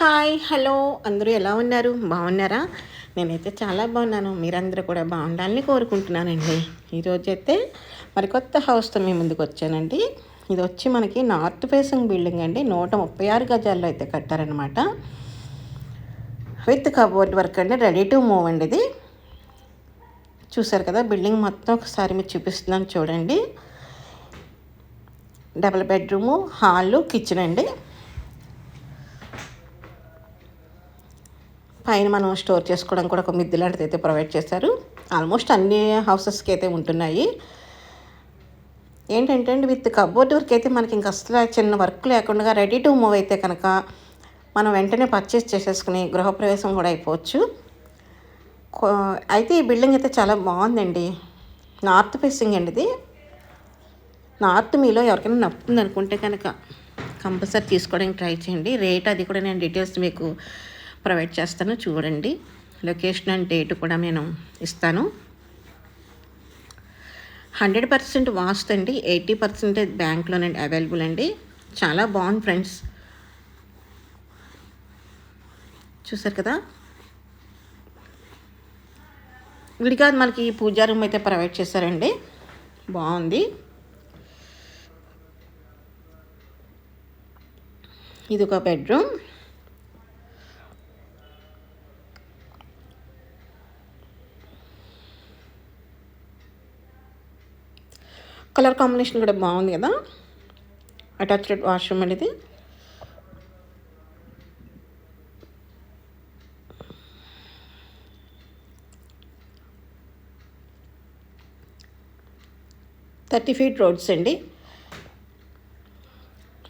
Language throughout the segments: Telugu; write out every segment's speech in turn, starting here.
Hi hello. అందరూ ఎలా ఉన్నారు? బాగున్నారా? నేనైతే చాలా బాగున్నాను. మీరందరూ కూడా బాగుండాలని కోరుకుంటున్నానండి. ఈరోజు అయితే మరి కొత్త హౌస్తో మీ ముందుకు వచ్చానండి. ఇది వచ్చి మనకి నార్త్ ఫేసింగ్ బిల్డింగ్ అండి. నూట ముప్పై ఆరు గజాల్లో అయితే కట్టారనమాట విత్ కబోర్డ్ వర్క్ అండి. రెడీ టు మూవ్ అండి ఇది. చూసారు కదా బిల్డింగ్ మొత్తం ఒకసారి మీరు చూపిస్తున్నాను చూడండి. డబుల్ బెడ్రూము హాలు కిచెన్ అండి. పైన మనం స్టోర్ చేసుకోవడం కూడా ఒక మిద్ది లాంటిది అయితే ప్రొవైడ్ చేశారు. ఆల్మోస్ట్ అన్ని హౌసెస్కి అయితే ఉంటున్నాయి. ఏంటంటే అండి విత్ కబోర్డ్ వర్క్ అయితే మనకి ఇంకా అసలు చిన్న వర్క్ లేకుండా రెడీ టు మూవ్ అయితే కనుక మనం వెంటనే పర్చేస్ చేసేసుకుని గృహప్రవేశం కూడా అయిపోవచ్చు. కో- అయితే ఈ బిల్డింగ్ అయితే చాలా బాగుందండి. నార్త్ ఫేసింగ్ అండి ఇది. నార్త్ మీలో ఎవరికైనా నప్పుతుంది అనుకుంటే కనుక కంపల్సరీ తీసుకోవడానికి ట్రై చేయండి. రేట్ అది కూడా నేను డీటెయిల్స్ మీకు ప్రొవైడ్ చేస్తాను చూడండి. లొకేషన్ అండ్ డేట్ కూడా నేను ఇస్తాను. హండ్రెడ్ పర్సెంట్ వాస్ట్ అండి. ఎయిటీ పర్సెంటేజ్ బ్యాంక్లోనండి అవైలబుల్ అండి. చాలా బాగుంది ఫ్రెండ్స్. చూసారు కదా? విడిగా మనకి పూజా రూమ్ అయితే ప్రొవైడ్ చేశారండి. బాగుంది. ఇది ఒక బెడ్రూమ్. కలర్ కాంబినేషన్ కూడా బాగుంది కదా? అటాచ్డ్ వాష్రూమ్ అనేది. థర్టీ ఫీట్ రోడ్స్ అండి.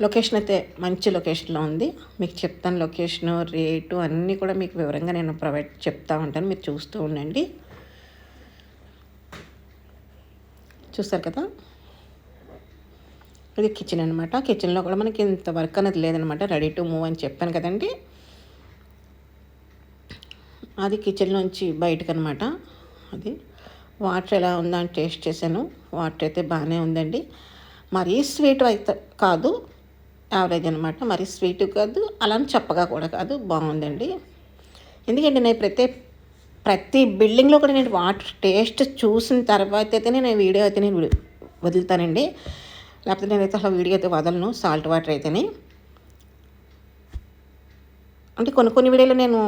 లొకేషన్ అయితే మంచి లొకేషన్లో ఉంది. మీకు చెప్తాను లొకేషను రేటు అన్నీ కూడా మీకు వివరంగా నేను ప్రొవైడ్ చెప్తా ఉంటాను. మీరు చూస్తూ ఉండండి. చూస్తారు కదా? ఇది కిచెన్ అనమాట కిచెన్లో కూడా మనకి ఇంత వర్క్ అనేది లేదనమాట రెడీ టు మూవ్ అని చెప్పాను కదండి. అది కిచెన్లోంచి బయటకు అనమాట అది వాటర్ ఎలా ఉందా అని టేస్ట్ చేశాను. వాటర్ అయితే బాగానే ఉందండి. మరీ స్వీట్ అయితే కాదు. యావరేజ్ అనమాట మరీ స్వీట్ కాదు. అలా చప్పగా కూడా కాదు. బాగుందండి. ఎందుకంటే నేను ప్రతి ప్రతి బిల్డింగ్లో కూడా నేను వాటర్ టేస్ట్ చూసిన తర్వాత అయితే నేను వీడియో అయితే నేను వదులుతానండి. లేకపోతే నేనైతే అసలు వీడియో అయితే వదలను సాల్ట్ వాటర్ అయితేనే. అంటే కొన్ని కొన్ని వీడియోలో నేను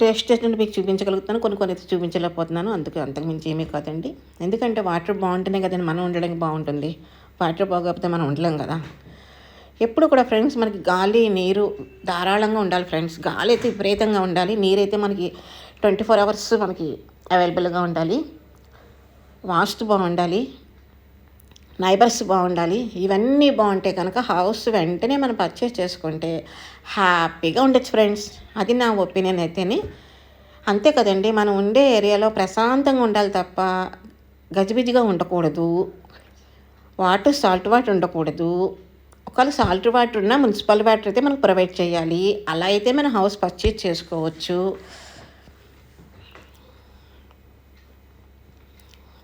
టేస్ట్ చేసినట్టు మీకు చూపించగలుగుతాను కొన్ని కొన్ని అయితే చూపించలేకపోతున్నాను అందుకే అంతకు మించి ఏమీ కాదండి. ఎందుకంటే వాటర్ బాగుంటేనే కదండి మనం ఉండడానికి బాగుంటుంది. వాటర్ బాగోకపోతే మనం ఉండలేం కదా. ఎప్పుడు కూడా ఫ్రెండ్స్ మనకి గాలి నీరు ధారాళంగా ఉండాలి ఫ్రెండ్స్ గాలి అయితే విపరీతంగా ఉండాలి. నీరైతే మనకి ట్వంటీ ఫోర్ అవర్స్ మనకి అవైలబుల్గా ఉండాలి. వాస్తు బాగుండాలి. నైబర్స్ బాగుండాలి. ఇవన్నీ బాగుంటే కనుక హౌస్ వెంటనే మనం పర్చేస్ చేసుకుంటే హ్యాపీగా ఉండొచ్చు ఫ్రెండ్స్ అది నా ఒపీనియన్ అయితేనే. అంతే కదండి మనం ఉండే ఏరియాలో ప్రశాంతంగా ఉండాలి తప్ప గజిబిజిగా ఉండకూడదు. వాటర్ సాల్ట్ వాటర్ ఉండకూడదు. ఒకవేళ సాల్ట్ వాటర్ ఉన్నా మున్సిపల్ వాటర్ అయితే మనకు ప్రొవైడ్ చేయాలి. అలా అయితే మనం హౌస్ పర్చేజ్ చేసుకోవచ్చు.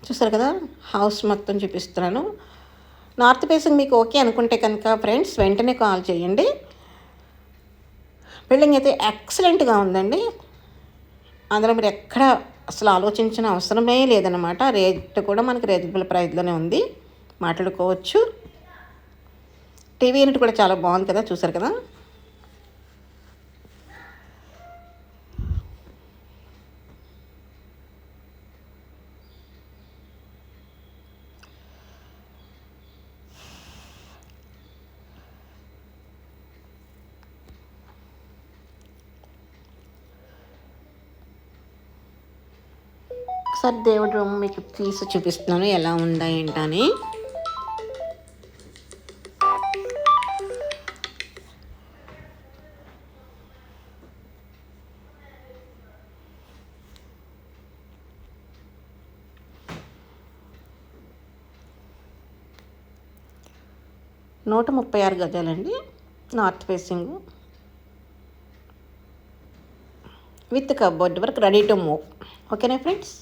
చూసారు కదా? హౌస్ మొత్తం చూపిస్తున్నాను. నార్త్ ఫేసింగ్ మీకు ఓకే అనుకుంటే కనుక ఫ్రెండ్స్ వెంటనే కాల్ చేయండి. బిల్డింగ్ అయితే ఎక్సలెంట్గా ఉందండి. అందులో మీరు ఎక్కడ అసలు ఆలోచించిన అవసరమే లేదనమాట రేట్ కూడా మనకి రీజనబుల్ ప్రైస్లోనే ఉంది. మాట్లాడుకోవచ్చు. టీవీ యూనిట్ కూడా చాలా బాగుంది కదా? చూసారు కదా? ఒకసారి దేవుడి రూమ్ మీకు తీసి చూపిస్తున్నాను ఎలా ఉందా ఏంటని నూట ముప్పై ఆరు గజాలండి north facing. With cupboard work ready to move. ఓకేనా ఫ్రెండ్స్?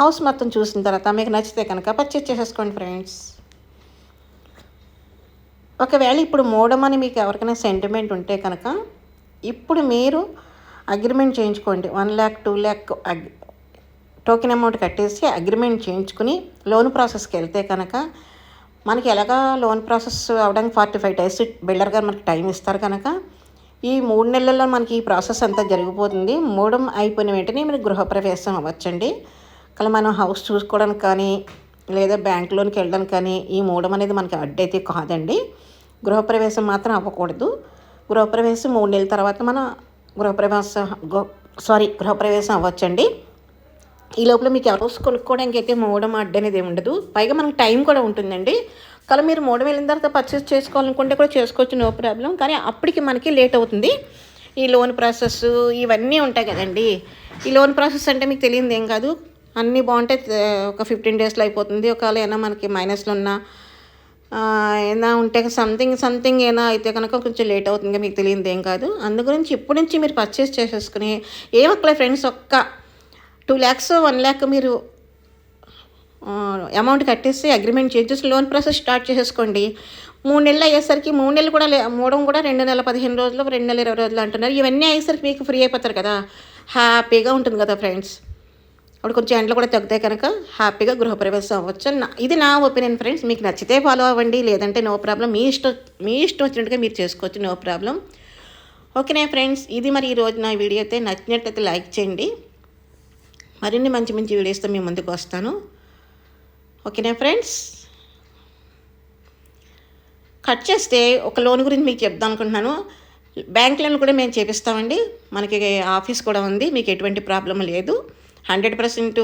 హౌస్ మొత్తం చూసిన తర్వాత మీకు నచ్చితే కనుక పర్చేస్ చేసేసుకోండి ఫ్రెండ్స్ ఒకవేళ ఇప్పుడు మూడమని మీకు ఎవరికైనా సెంటిమెంట్ ఉంటే కనుక ఇప్పుడు మీరు అగ్రిమెంట్ చేయించుకోండి. One lakh two lakh token amount కట్టేసి అగ్రిమెంట్ చేయించుకుని లోన్ ప్రాసెస్కి వెళ్తే కనుక మనకి ఎలాగా లోన్ ప్రాసెస్ అవడానికి ఫార్టీ ఫైవ్ డేస్ బిల్డర్ గారు మనకి టైం ఇస్తారు కనుక ఈ మూడు నెలల్లో మనకి ఈ ప్రాసెస్ అంతా జరిగిపోతుంది. మూడం అయిపోయిన వెంటనే మీరు గృహప్రవేశం అవ్వచ్చండి. కానీ మనం హౌస్ చూసుకోవడానికి కానీ లేదా బ్యాంక్ లోన్కి వెళ్ళడానికి కానీ ఈ మూడం అనేది మనకి అడ్డైతే కాదండి. గృహప్రవేశం మాత్రం అవ్వకూడదు. గృహప్రవేశం మూడు నెలల తర్వాత మన గృహప్రవేశం సారీ గృహప్రవేశం అవ్వచ్చండి. ఈ లోపల మీకు హౌస్ కొనుక్కోవడానికి అయితే మూడం అడ్డు అనేది ఉండదు. పైగా మనకు టైం కూడా ఉంటుందండి. కానీ మీరు మూడం వెళ్ళిన తర్వాత పర్చేస్ చేసుకోవాలనుకుంటే కూడా చేసుకోవచ్చు నో ప్రాబ్లం. కానీ అప్పటికి మనకి లేట్ అవుతుంది. ఈ లోన్ ప్రాసెస్ ఇవన్నీ ఉంటాయి కదండి. ఈ లోన్ ప్రాసెస్ అంటే మీకు తెలియదు ఏం కాదు. అన్నీ బాగుంటే ఒక ఫిఫ్టీన్ డేస్లో అయిపోతుంది. ఒకవేళ ఏమైనా మనకి మైనస్లో ఉన్న ఏమైనా ఉంటే సంథింగ్ సంథింగ్ ఏమైనా అయితే కనుక కొంచెం లేట్ అవుతుంది. మీకు తెలియదు ఏం కాదు. అందు గురించి ఇప్పటి నుంచి మీరు పర్చేస్ చేసేసుకుని ఏ ఒక్కలే ఫ్రెండ్స్ ఒక్క టూ ల్యాక్స్ వన్ ల్యాక్ మీరు అమౌంట్ కట్టేసి అగ్రిమెంట్ చేసేసి లోన్ ప్రాసెస్ స్టార్ట్ చేసేసుకోండి. మూడు నెలలు అయ్యేసరికి మూడు నెలలు కూడా లే- మూడం కూడా రెండు నెలల పదిహేను రోజులు రెండు నెలల ఇరవై రోజులు అంటున్నారు. ఇవన్నీ అయ్యేసరికి మీకు ఫ్రీ అయిపోతారు కదా. హ్యాపీగా ఉంటుంది కదా ఫ్రెండ్స్ అప్పుడు కొంచెం ఎండలు కూడా తగ్గుతాయి కనుక హ్యాపీగా గృహప్రవేశం అవ్వచ్చు. ఇది నా ఒపీనియన్ ఫ్రెండ్స్ మీకు నచ్చితే ఫాలో అవ్వండి లేదంటే నో ప్రాబ్లం మీ ఇష్టం మీ ఇష్టం వచ్చినట్టుగా మీరు చేసుకోవచ్చు నో ప్రాబ్లం ఓకేనే ఫ్రెండ్స్ ఇది మరి ఈరోజు నా వీడియో అయితే. నచ్చినట్టయితే లైక్ చేయండి. మరిన్ని మంచి మంచి వీడియోస్తో మీ ముందుకు వస్తాను. ఓకేనా ఫ్రెండ్స్ కట్ చేస్తే ఒక లోన్ గురించి మీకు చెప్దాం అనుకుంటున్నాను. బ్యాంక్ లోన్ కూడా మేము చేపిస్తామండి. మనకి ఆఫీస్ కూడా ఉంది మీకు ఎటువంటి ప్రాబ్లం లేదు. హండ్రెడ్ పర్సెంట్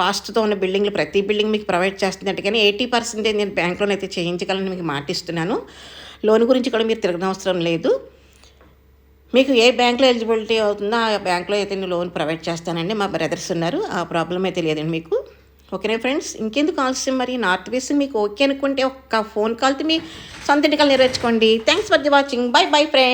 వాస్తుతో ఉన్న బిల్డింగ్లు ప్రతి బిల్డింగ్ మీకు ప్రొవైడ్ చేస్తున్నట్టు కానీ ఎయిటీ పర్సెంటేజ్ నేను బ్యాంక్ లోన్ అయితే చేయించగలను మీకు మాటిస్తున్నాను. లోన్ గురించి కూడా మీరు తిరగనవసరం లేదు. మీకు ఏ బ్యాంక్లో ఎలిజిబిలిటీ అవుతుందో ఆ బ్యాంక్లో అయితే నేను లోన్ ప్రొవైడ్ చేస్తానండి. మా బ్రదర్స్ ఉన్నారు. ఆ ప్రాబ్లం అయితే లేదండి మీకు. ఓకేనా ఫ్రెండ్స్? ఇంకెందుకు ఆలస్యం మరి? నార్త్ వెస్ట్ మీకు ఓకే అనుకుంటే ఒక్క ఫోన్ కాల్తో మీ సొంత ఇంటికల్ నెరవేర్చుకోండి. Thanks for the watching. Bye bye friends.